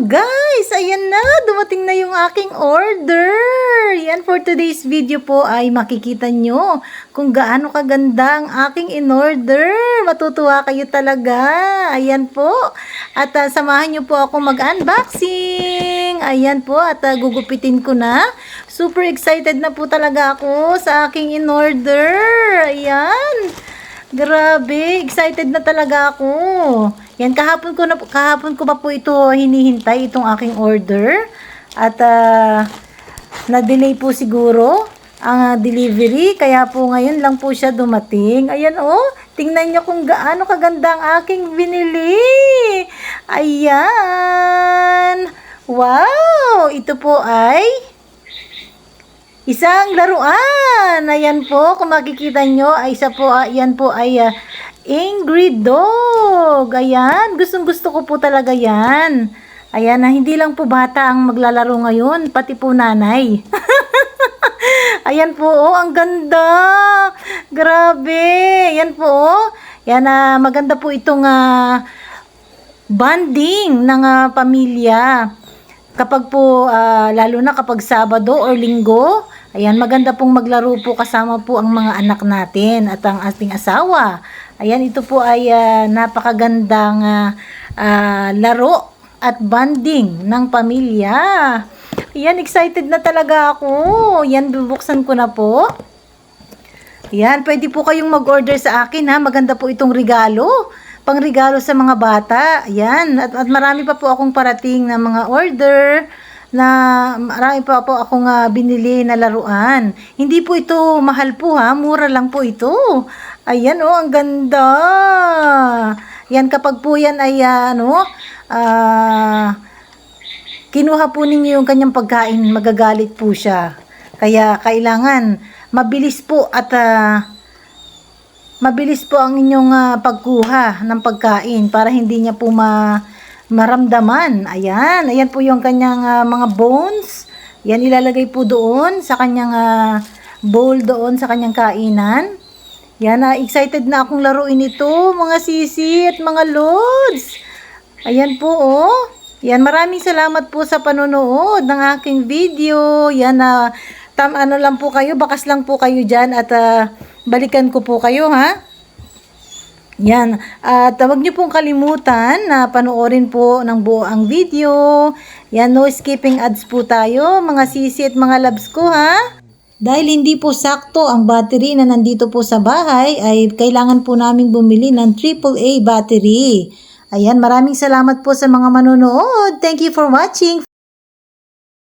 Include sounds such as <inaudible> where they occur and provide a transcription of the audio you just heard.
guys! Ayan na! Dumating na yung aking order! Yan, for today's video po ay makikita nyo kung gaano kaganda ang aking in-order. Matutuwa kayo talaga. Ayan po. At ah, samahan nyo po ako mag-unboxing. Ayan po. At ah, gugupitin ko na. Super excited na po talaga ako sa aking in-order. Ayan. Grabe, excited na talaga ako. Yan kahapon ko na kahapon ko pa po ito hinihintay itong aking order at ah, na-delay po siguro ang ah, delivery kaya po ngayon lang po siya dumating. Ayan oh, tingnan niyo kung gaano kaganda ang aking binili. Ayan. Wow, ito po ay Isang laruan. Ayan po, kung makikita nyo, isa po, ah, yan po ay ah, Angry Dog. Ayan, gustong gusto ko po talaga yan. Ayan, na hindi lang po bata ang maglalaro ngayon, pati po nanay. <laughs> Ayan po, oh, ang ganda. Grabe. Ayan po, oh. Yan, ah, maganda po itong ah, bonding ng ah, pamilya kapag po, ah, lalo na kapag Sabado or Linggo, ayan, maganda pong maglaro po kasama po ang mga anak natin at ang ating asawa. Ayan, ito po ay ah, napakagandang ah, ah, laro at bonding ng pamilya. Ayan, excited na talaga ako. Yan, bubuksan ko na po. Yan, pwede po kayong mag-order sa akin ha. Maganda po itong regalo. Pangregalo sa mga bata. Yan. At, at marami pa po akong parating na mga order na marami pa po akong ah, binili na laruan. Hindi po ito mahal po ha. Mura lang po ito. Ayan oh, ang ganda. Yan kapag po yan ay ah, ano, ah, kinuha po ninyo yung kanyang pagkain, magagalit po siya. Kaya kailangan mabilis po at ah, mabilis po ang inyong ah, pagkuha ng pagkain para hindi niya po ma maramdaman. Ayan, ayan po yung kanyang ah, mga bones. Yan ilalagay po doon sa kanyang ah, bowl doon sa kanyang kainan. Yan, ah, excited na akong laruin ito, mga sisi at mga lods. Ayan po, oh. Yan, maraming salamat po sa panonood ng aking video. Yan, na tam, ano lang po kayo, bakas lang po kayo dyan at ah, balikan ko po kayo, ha? Yan. At uh, huwag niyo pong kalimutan na panoorin po ng buo ang video. Yan, no skipping ads po tayo, mga sisi at mga labs ko, ha? Dahil hindi po sakto ang battery na nandito po sa bahay, ay kailangan po namin bumili ng AAA battery. Ayan, maraming salamat po sa mga manonood. Thank you for watching.